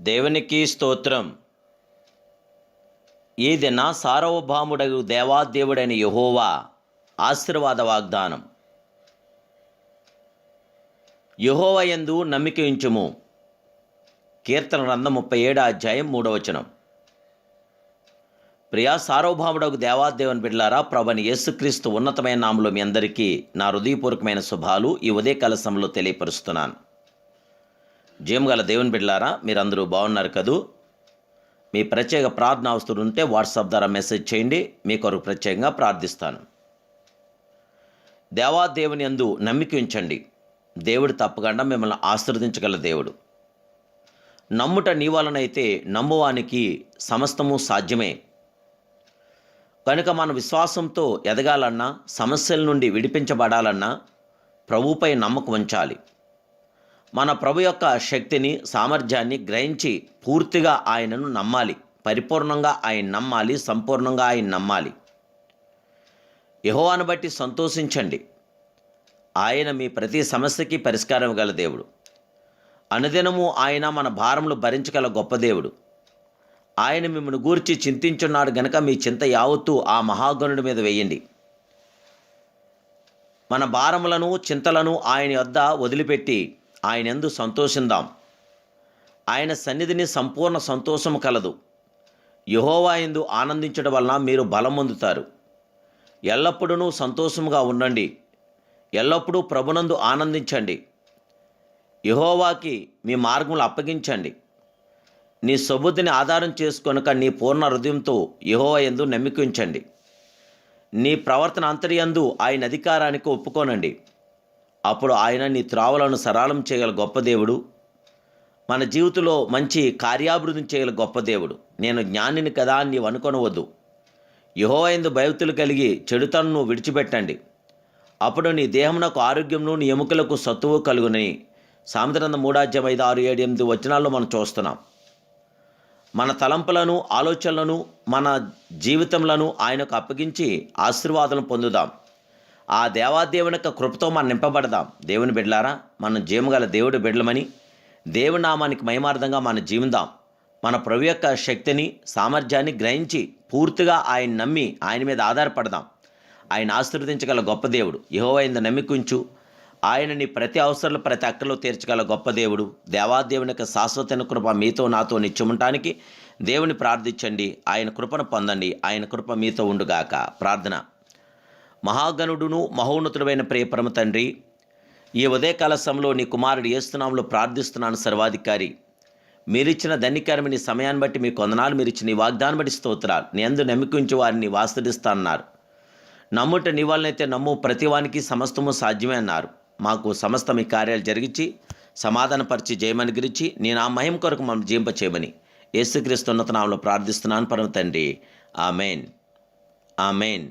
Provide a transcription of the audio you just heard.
దేవునికి స్తోత్రం. ఈ దిన సార్వభౌముడగు దేవాదేవుడైన యహోవా ఆశీర్వాద వాగ్దానం. యహోవ యందు నమ్మిక ఉంచుము. కీర్తన గ్రంథం ముప్పై ఏడు అధ్యాయం మూడవచనం ప్రియా సార్వభౌముడకు దేవాదేవుని బిడ్లారా ప్రభని యేసుక్రీస్తు ఉన్నతమైన నామలో మీ అందరికీ నా హృదయపూర్వకమైన శుభాలు ఈ ఉదయకాల సమయంలో తెలియపరుస్తున్నాను. జీవగల దేవుని బిడ్డలారా మీరందరూ బాగున్నారు కదూ? మీ ప్రత్యేక ప్రార్థన అవసరం ఉంటే వాట్సాప్ ద్వారా మెసేజ్ చేయండి మీ కొరకు ప్రత్యేకంగా ప్రార్థిస్తాను. దేవాదేవుని అందు నమ్మిక ఉంచండి. దేవుడు తప్పకుండా మిమ్మల్ని ఆశీర్వదించగల దేవుడు. నమ్ముట నీ వలనైతే నమ్మువానికి సమస్తము సాధ్యమే. కనుక మన విశ్వాసంతో ఎదగాలన్నా సమస్యల నుండి విడిపించబడాలన్నా ప్రభుపై నమ్మకం ఉంచాలి. మన ప్రభు యొక్క శక్తిని సామర్థ్యాన్ని గ్రహించి పూర్తిగా ఆయనను నమ్మాలి. పరిపూర్ణంగా ఆయన నమ్మాలి సంపూర్ణంగా ఆయన నమ్మాలి. యహోవాను బట్టి సంతోషించండి. ఆయన మీ ప్రతి సమస్యకి పరిష్కారం గల దేవుడు. అనుదినము ఆయన మన భారములు భరించగల గొప్ప దేవుడు. ఆయన మిమ్మల్ని గూర్చి చింతించున్నాడు గనక మీ చింత యావత్తు ఆ మహాగణుడి మీద వేయండి. మన భారములను చింతలను ఆయన యొద్ద వదిలిపెట్టి ఆయనందు సంతోషిందాం. ఆయన సన్నిధిని సంపూర్ణ సంతోషము కలదు. యహోవా ఎందు ఆనందించడం వలన మీరు బలం పొందుతారు ఎల్లప్పుడూ సంతోషముగా ఉండండి. ఎల్లప్పుడూ ప్రభునందు ఆనందించండి. యహోవాకి మీ మార్గములు అప్పగించండి. నీ సొబుద్ధిని ఆధారం చేసుకొనక నీ పూర్ణ హృదయంతో యహోవా ఎందు నమ్మికించండి. నీ ప్రవర్తన అంతర్యందు ఆయన అధికారానికి ఒప్పుకోనండి. అప్పుడు ఆయన నీ త్రావులను సరళం చేయగల గొప్ప దేవుడు. మన జీవితంలో మంచి కార్యాభివృద్ధి చేయగల గొప్ప దేవుడు. నేను జ్ఞానిని కదా అని నీవు అనుకొనవద్దు. యహోవైందు భయతులు కలిగి చెడుతను విడిచిపెట్టండి. అప్పుడు నీ దేహమునకు ఆరోగ్యమును నీ ఎముకలకు సత్తువు కలుగునని సామెతనంద మూడాధ్యం ఐదు ఆరు ఏడు ఎనిమిది వచనాల్లో మనం చూస్తున్నాం. మన తలంపులను ఆలోచనలను మన జీవితంలను ఆయనకు అప్పగించి ఆశీర్వాదం పొందుదాం. ఆ దేవాదేవుని యొక్క కృపతో మనం నింపబడదాం. దేవుని బిడ్డలారా మనం జీవగల దేవుడి బిడ్డలమని దేవుని నామానికి మహిమార్థంగా మనం జీవిందాం. మన ప్రభు యొక్క శక్తిని సామర్థ్యాన్ని గ్రహించి పూర్తిగా ఆయన నమ్మి ఆయన మీద ఆధారపడదాం. ఆయన ఆశీర్వదించగల గొప్ప దేవుడు. యహోవైంద నమ్మికుంచు. ఆయనని ప్రతి అవసరాలు ప్రతి అక్కలో తీర్చగల గొప్ప దేవుడు. దేవాదేవుని యొక్క శాశ్వతమైన కృప మీతో నాతో నిత్యముంటానికి దేవుని ప్రార్థించండి. ఆయన కృపను పొందండి. ఆయన కృప మీతో ఉండుగాక. ప్రార్థన. మహాగణుడును మహోన్నతుడైన ప్రియపరమ తండ్రి ఈ ఉదయకాల సమయంలో నీ కుమారుడు ఏస్తున్నాంలో ప్రార్థిస్తున్నాను సర్వాధికారి. మీరిచ్చిన ధన్యకరమైన నీ సమయాన్ని బట్టి మీ కొందనాలు మీరు ఇచ్చిన ఈ వాగ్దానం బట్టి స్తోత్రాలు. నీ అందు నమ్మికించి వారిని వాస్తడిస్తా అన్నారు. నమ్ముట నీ వాళ్ళనైతే నమ్ము ప్రతివానికి సమస్తము సాధ్యమే అన్నారు. మాకు సమస్త మీ కార్యాలు జరిగించి సమాధానపరిచి జయమని గురించి నేను ఆ మహిమ కొరకు మనం జీంప చేయమని యేసుక్రీస్తు ఉన్నతనామంలో ప్రార్థిస్తున్నాను పరమ తండ్రి. Amen. Amen.